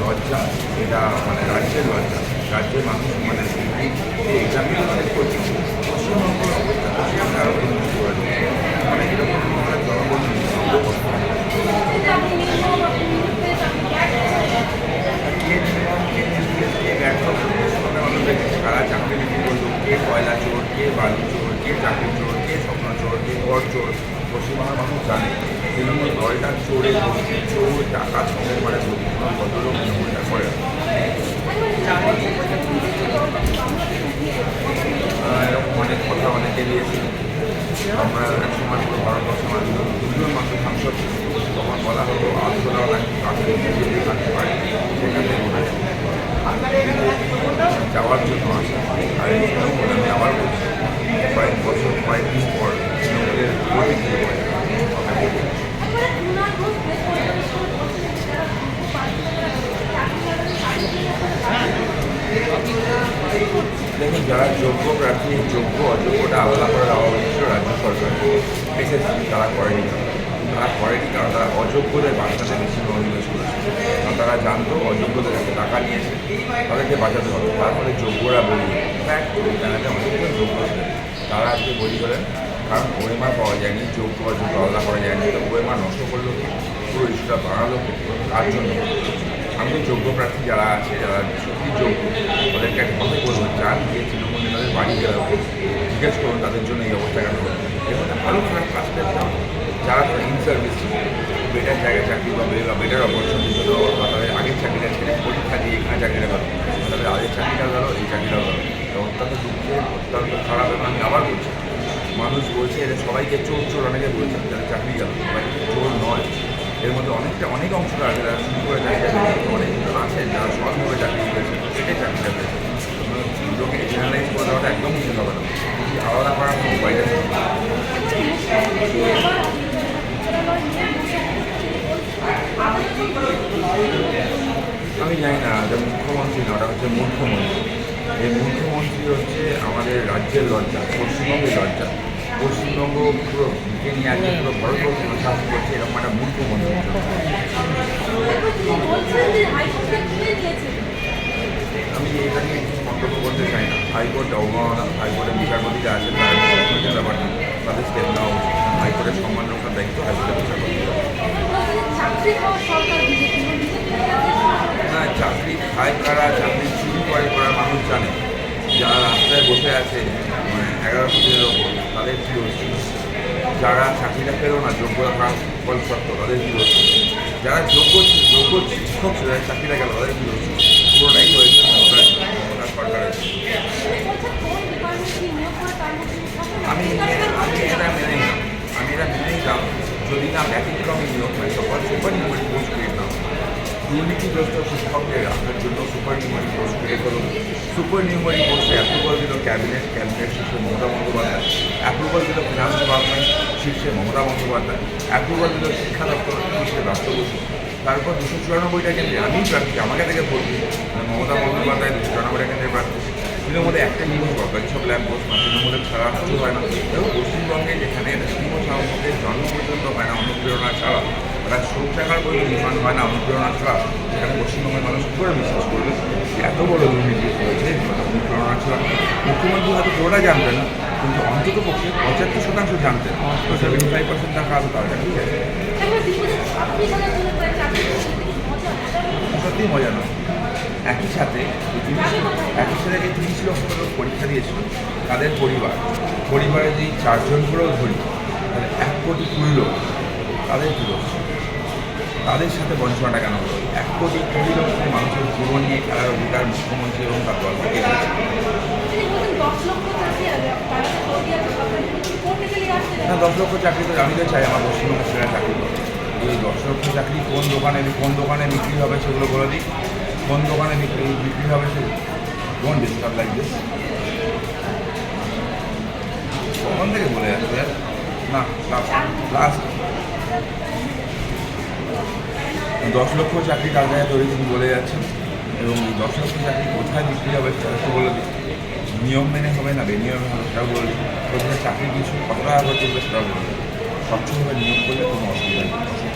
লজ্জা এটা মানে রাজ্যের লজ্জা রাজ্যের মানুষ মানে এক্সামগুলো শেষ করছে পশ্চিমবঙ্গের অবস্থা পশ্চিমবঙ্গে আরও উন্নতি করে দেবে। মানে এরকম ধরনের জনগণ নিঃসন্দেহ করতে হবে। কে নির্মম, কে নির্দেশ, কে ব্যর্থ পশ্চিমবঙ্গের মানুষ দেখেছে কারা চাকরি বিক্রি করল কে কয়লা চোর কে বালু চোর কে চাকরি চোর কে স্বপ্ন চোর কে ঘর চোর পশ্চিমবঙ্গের মানুষ জানে তৃণমূল দলটা চোর টাকা সঙ্গে মানে ভদ্রলোক তৃণমূলটা করে এরকম অনেক কথা অনেকে দিয়েছে আমরা এক সময় পুরো ভারতবর্ষের মানুষ দুজন মাত্র সাংসদ তখন বলা হতো নাকি কাছে থাকতে পারে সেখানে যাওয়ার জন্য যোগ্য প্রার্থী যোগ্য অযোগ্যটা আলাদা করে দেওয়া হয়েছিল রাজ্য সরকার। এসএসসি তারা করেনি। তারা করেনি কারণ তারা অযোগ্যদের বাঁচাতে বেশি মনোনিবেশ করেছে কারণ তারা জানতো অযোগ্যদের কাছে টাকা নিয়েছে, তাদেরকে বাঁচাতে হবে। তারপরে যোগ্যরা বলি ফ্যাক্ট জানাতে অনেকজন যোগ্য তারা আজকে বলি করেন কারণ ওয়েমার পাওয়া যায়নি, যোগ্য অযোগ্য আলাদা করা যায়নি। তো ওয়েমার নষ্ট করল পুরো ইস্যুটা বাড়ালো তার জন্য। আমি যোগ্য প্রার্থী যারা আছে, যারা সত্যি যোগ্য, তাদেরকে একটা কথা বলব। যান গিয়ে নেতাদের বাড়ি গেলে জিজ্ঞেস করুন তাদের জন্য এই অবস্থা কেন মধ্যে আরও খারাপ কাজ করতাম যারা ধরো ইন সার্ভিস বেটার জায়গায় চাকরি পাবে বা বেটার অপরচুনিটি জন্য বা তাদের আগের চাকরিটা ছেড়ে পরীক্ষা দিয়ে এখানে চাকরিটা গেল তাদের আগের চাকরিটা গেল এই চাকরিটা গেল অত্যন্ত দুঃখের অত্যন্ত খারাপ এবং আমি আবার বলছি, মানুষ বলছে এদের সবাইকে চোর চোর অনেকে বলছে যাদের চাকরি গেল, সবাই চোর নয়। এর মধ্যে অনেকটা, অনেক অংশ আছে, যারা শুরু করে চাকরি অনেকজন আছেন, যারা সহজভাবে চাকরি আমি জানি না, যে মুখ্যমন্ত্রী না হচ্ছে মুখ্যমন্ত্রী। এই মুখ্যমন্ত্রী হচ্ছে আমাদের রাজ্যের লজ্জা, পশ্চিমবঙ্গের লজ্জা। পশ্চিমবঙ্গ পুরো দিকে নিয়ে আজকে পুরো ভারতবর্ষ শাসন করছে, এরকম একটা মুখ্যমন্ত্রী। আমি কিছু মন্তব্য করতে চাই না, হাইকোর্ট অবমাননা, হাইকোর্টের বিচারপতিরা আছেন বিচারপতির ব্যাপারটা, তাদের স্টেপ নেওয়া উচিত হাইকোর্টের সম্মান রক্ষার দায়িত্ব হাইকোর্টের বিচারপতি চাকরি পাওয়ার সরকার বিজেপি না চাকরি খায় কারা চাকরি চুরি করে করা মানুষ জানে যারা রাস্তায় বসে আছে মানে এগারোশো দিনের তাদের কী হচ্ছে? যারা চাকরিটা পেল না যোগ্যতা থাকার ফল সত্ত্বেও তাদের কী হচ্ছে? যারা যোগ্য যোগ্য শিক্ষক ছিল চাকরিটা গেল, তাদের কী হচ্ছে? পুরোটাই হয়েছে? সরকারের আমি আমি এটা মেনে নিলাম আমি এটা মেনে নিলাম যদি না ব্যতিক্রমী নিয়োগ হয়, তখন সুপার নিউমারি পোস্ট ক্রিয়েট না। দুর্নীতিগ্রস্ত শিক্ষকদের রাখার জন্য সুপার নিউমারি পোস্ট ক্রিয়েট করুন। সুপার নিউমারি অ্যাপ্রুভাল দিল ক্যাবিনেট ক্যাবিনেট শীর্ষে মমতা বন্দ্যোপাধ্যায় অ্যাপ্রুভাল দিল ফিনান্স ডিপার্টমেন্ট শীর্ষে মমতা বন্দ্যোপাধ্যায় অ্যাপ্রুভাল দিল শিক্ষা দপ্তর শীর্ষে বসু তারপর দুশো চুরানব্বইটা কেন্দ্রে আমি প্রার্থী, আমাকে থেকে ভর্তি মমতা বন্দ্যোপাধ্যায় দুশো চুরানব্বইটা কেন্দ্রের প্রার্থী। তৃণমূলে একটা নিউজ সরকারি সব ল্যাম্প পোস্ট না তৃণমূলের ছাড়া কিছু হয় না। এবং পশ্চিমবঙ্গে যেখানে সিংহ সাহসের জন্ম পর্যন্ত হয় না, অনুপ্রেরণা ছাড়া। একটা শৌচাগার পর্যন্ত নির্মাণ হয় না অনুপ্রেরণা ছাড়া সেখানে পশ্চিমবঙ্গের মানুষ করে বিশ্বাস করবে এত বড় দুর্নীতি হয়েছে অনুপ্রেরণা ছাড়া মুখ্যমন্ত্রী হয়তো পুরোটা জানতেন না কিন্তু অন্তত পক্ষে পঁচাত্তর শতাংশ জানতেন, তো সেভেন্টি ফাইভ পার্সেন্ট টাকা আরও তার চাকরি করছে। মজা মজা সত্যিই মজা না একই সাথে একই সাথে যে তিরিশ লক্ষ লোক পরীক্ষা দিয়েছিল, তাদের পরিবার পরিবারে যেই চারজন করেও ধরি তাহলে এক কোটি কুড়ি লোক তাদের কী তাদের সাথে বঞ্চনাটা কেন হলো? এক কোটি কুড়ি লক্ষ মানুষের জীবন নিয়ে খেলার অধিকার মুখ্যমন্ত্রী এবং তার দল থেকে না দশ লক্ষ চাকরি তো আমি তো চাই আমার পশ্চিমবঙ্গের ছেলেরা চাকরি করবে এই দশ লক্ষ চাকরি কোন দোকানে কোন দোকানে বিক্রি হবে সেগুলো বলে দিই। কোন দোকানে বিক্রি বিক্রি হবে সেগুলো কোন ডিস্টার্ব লাইক দিস কখন থেকে বলে যাচ্ছে না লাস্ট লাস্ট দশ লক্ষ চাকরি কালকে তৈরি তিনি বলে যাচ্ছেন এবং এই দশ লক্ষ চাকরি কোথায় বিক্রি হবে সেটা বলে দিন নিয়ম মেনে হবে না, বেনিয়মে হবে সেটাও বলে দিন প্রথমে চাকরি কিছু কত টাকা করে চলবে সেটাও বলে দিন স্বচ্ছভাবে নিয়োগ করলে কোনো অসুবিধা নেই।